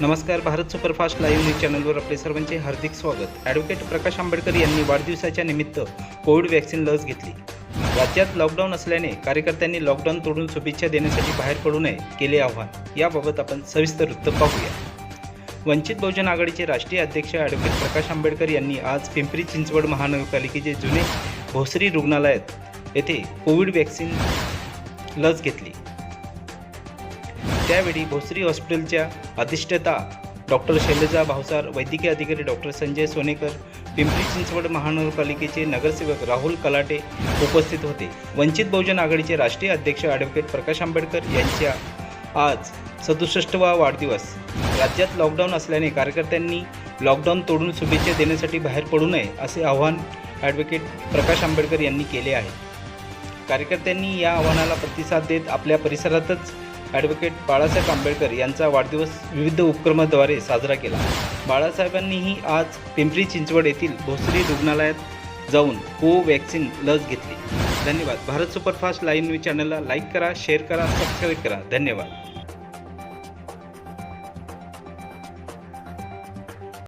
नमस्कार Bharat superfast live news चॅनलवर आपले सर्वांचे हार्दिक स्वागत. ॲडव्होकेट प्रकाश आंबेडकर यांनी वाढदिवसाच्या निमित्त कोविड वॅक्सिन लस घेतली. राज्यात लॉकडाऊन असल्याने कार्यकर्त्यांनी लॉकडाऊन तोडून शुभेच्छा देण्यासाठी बाहेर पडू नये केले आव्हान. याबाबत आपण सविस्तर वृत्त पाहूया. वंचित बहुजन आघाडीचे राष्ट्रीय अध्यक्ष ॲडव्होकेट प्रकाश आंबेडकर यांनी आज पिंपरी चिंचवड महानगरपालिकेचे जुने भोसरी रुग्णालयात येथे कोविड वॅक्सिन लस घेतली. त्यावेळी भोसरी हॉस्पिटलच्या अधिष्ठता डॉक्टर शैलजा भावसार वैद्यकीय अधिकारी डॉक्टर संजय सोनेकर पिंपरी चिंचवड महानगरपालिकेचे नगरसेवक राहुल कलाटे उपस्थित होते. वंचित बहुजन आघाडीचे राष्ट्रीय अध्यक्ष ॲडव्होकेट प्रकाश आंबेडकर यांच्या आज सदुसष्टवा वाढदिवस. राज्यात लॉकडाऊन असल्याने कार्यकर्त्यांनी लॉकडाऊन तोडून शुभेच्छा देण्यासाठी बाहेर पडू नये असे आव्हान ॲडव्होकेट प्रकाश आंबेडकर यांनी केले आहे. कार्यकर्त्यांनी या आव्हानाला प्रतिसाद देत आपल्या परिसरातच ॲडव्होकेट बाळासाहेब आंबेडकर यांचा वाढदिवस विविध उपक्रमाद्वारे साजरा केला. बाळासाहेबांनीही आज पिंपरी चिंचवड येथील भोसरी रुग्णालयात जाऊन कोवॅक्सिन लस घेतली. धन्यवाद. भारत सुपरफास्ट लाईव्ह न्यूज चॅनलला लाईक करा शेअर करा सबस्क्राईब करा. धन्यवाद.